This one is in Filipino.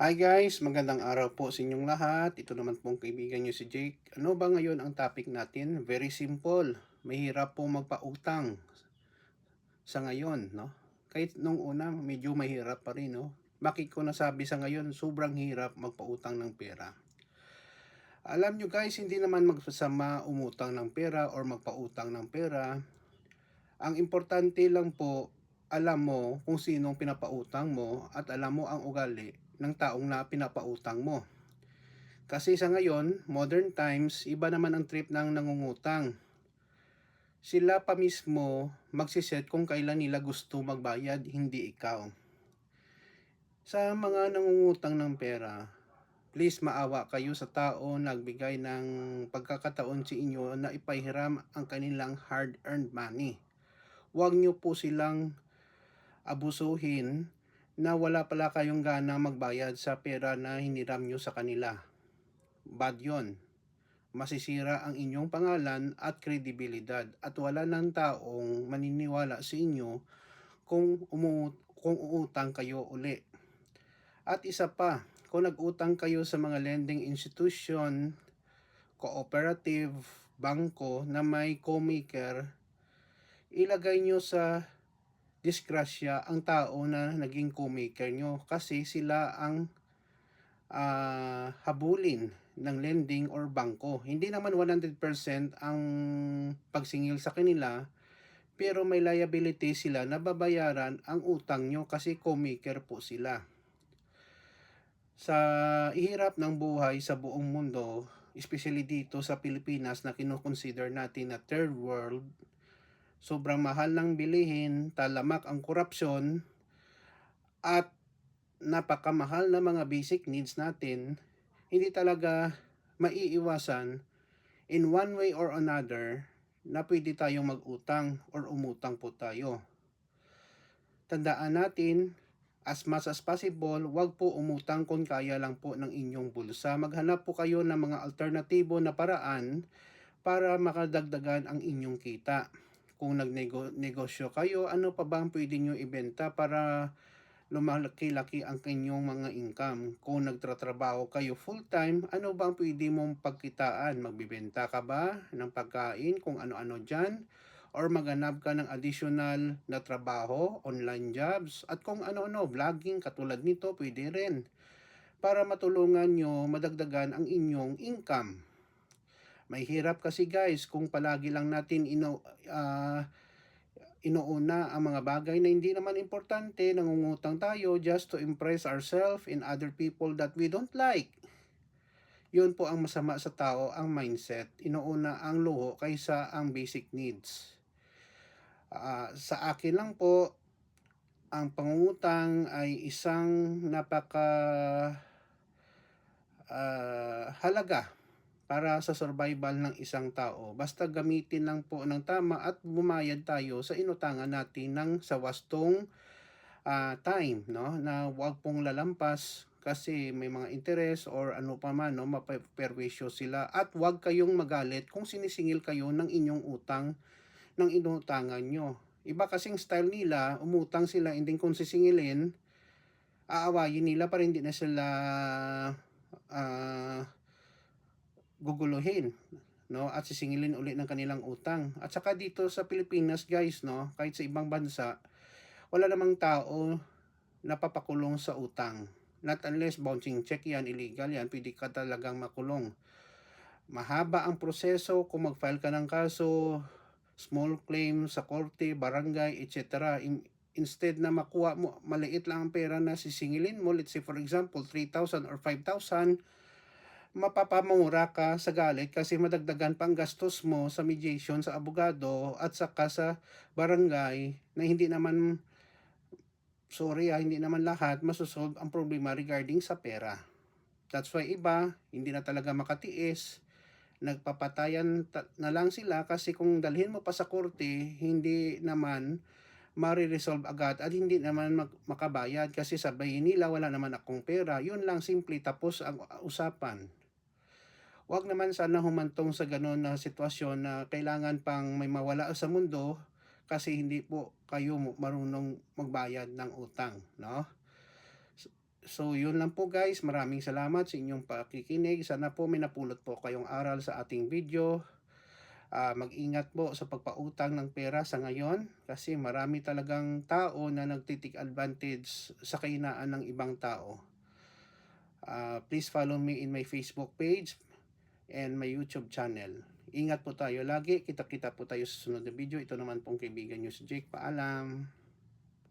Hi guys, magandang araw po sa inyong lahat. Ito naman pong kaibigan nyo si Jake. Ano ba ngayon ang topic natin? Very simple. Mahirap po magpautang sa ngayon, no? Kahit nung una, medyo mahirap pa rin, no? Bakit ko nasabi sa ngayon, sobrang hirap magpautang ng pera. Alam nyo guys, hindi naman magsasama umutang ng pera or magpautang ng pera. Ang importante lang po, alam mo kung sinong pinapautang mo at alam mo ang ugali ng taong na pinapautang mo. Kasi sa ngayon, modern times, iba naman ang trip ng nangungutang. Sila pa mismo magsiset kung kailan nila gusto magbayad, hindi ikaw. Sa mga nangungutang ng pera, please maawa kayo sa tao nagbigay ng pagkakataon sa inyo na ipahiram ang kanilang hard-earned money. Huwag niyo po silang abusuhin na wala pala kayong gana magbayad sa pera na hiniram nyo sa kanila. Bad yon. Masisira ang inyong pangalan at kredibilidad at wala ng taong maniniwala sa inyo kung, umu- kung uutang kayo uli. At isa pa, kung nag-utang kayo sa mga lending institution, cooperative, bangko na may co-maker, ilagay nyo sa disgrasya ang tao na naging co-maker nyo kasi sila ang ah, habulin ng lending or bangko. Hindi naman 100% ang pagsingil sa kanila pero may liability sila na babayaran ang utang nyo kasi co-maker po sila. Sa ihirap ng buhay sa buong mundo, especially dito sa Pilipinas na kinoconsider natin na third world, sobrang mahal ng bilihin, talamak ang korupsyon, at napakamahal na mga basic needs natin, hindi talaga maiiwasan in one way or another na pwede tayong mag-utang or umutang po tayo. Tandaan natin, as much as possible, wag po umutang kung kaya lang po ng inyong bulsa. Maghanap po kayo ng mga alternatibo na paraan para makadagdagan ang inyong kita kung nagnegosyo kayo, ano pa ba ang pwede nyo ibenta para lumalaki-laki ang inyong mga income? Kung nagtratrabaho kayo full-time, ano ba ang pwede mong pagkitaan? Magbibenta ka ba ng pagkain, kung ano-ano dyan? Or maghanap ka ng additional na trabaho, online jobs, at kung ano-ano, vlogging, katulad nito, pwede rin. Para matulungan nyo madagdagan ang inyong income may hirap kasi guys kung palagi lang natin ino, uh, inuuna ang mga bagay na hindi naman importante, nangungutang tayo just to impress ourselves in other people that we don't like. Yun po ang masama sa tao, ang mindset. Inuuna ang luho kaysa ang basic needs. Uh, sa akin lang po, ang pangungutang ay isang napaka uh, halaga para sa survival ng isang tao. Basta gamitin lang po ng tama at bumayad tayo sa inutangan natin ng sa wastong uh, time, no? Na wag pong lalampas kasi may mga interes or ano pa man, no? Maperwisyo sila at wag kayong magalit kung sinisingil kayo ng inyong utang ng inutangan nyo. Iba kasing style nila, umutang sila, hindi kung sisingilin, aawayin nila para hindi na sila uh, guguluhin no? At sisingilin uli ng kanilang utang. At saka dito sa Pilipinas guys no? Kahit sa ibang bansa wala namang tao napapakulong sa utang. Not unless bouncing check yan illegal yan pwede ka talagang makulong. Mahaba ang proseso kung mag-file ka ng kaso small claim sa korte barangay etc In, instead na makuha mo maliit lang ang pera na sisingilin mo let's say for example 3,000 or 5,000 mapapamura ka sa galit kasi madagdagan pang gastos mo sa mediation sa abogado at saka sa barangay na hindi naman sorry ah, hindi naman lahat masosolve ang problema regarding sa pera. That's why iba, hindi na talaga makatiis, nagpapatayan na lang sila kasi kung dalhin mo pa sa korte, hindi naman mariresolve agad at hindi naman mag- makabayad kasi sabihin nila wala naman akong pera. Yun lang simple tapos ang usapan wag naman sana humantong sa ganon na sitwasyon na kailangan pang may mawala sa mundo kasi hindi po kayo marunong magbayad ng utang, no? So, yun lang po guys. Maraming salamat sa inyong pakikinig. Sana po may napulot po kayong aral sa ating video. Ah, mag-ingat po sa pagpautang ng pera sa ngayon kasi marami talagang tao na nagtitik advantage sa kainaan ng ibang tao. Ah, please follow me in my Facebook page and my YouTube channel. Ingat po tayo lagi. Kita-kita po tayo sa sunod na video. Ito naman pong kaibigan nyo si Jake. Paalam.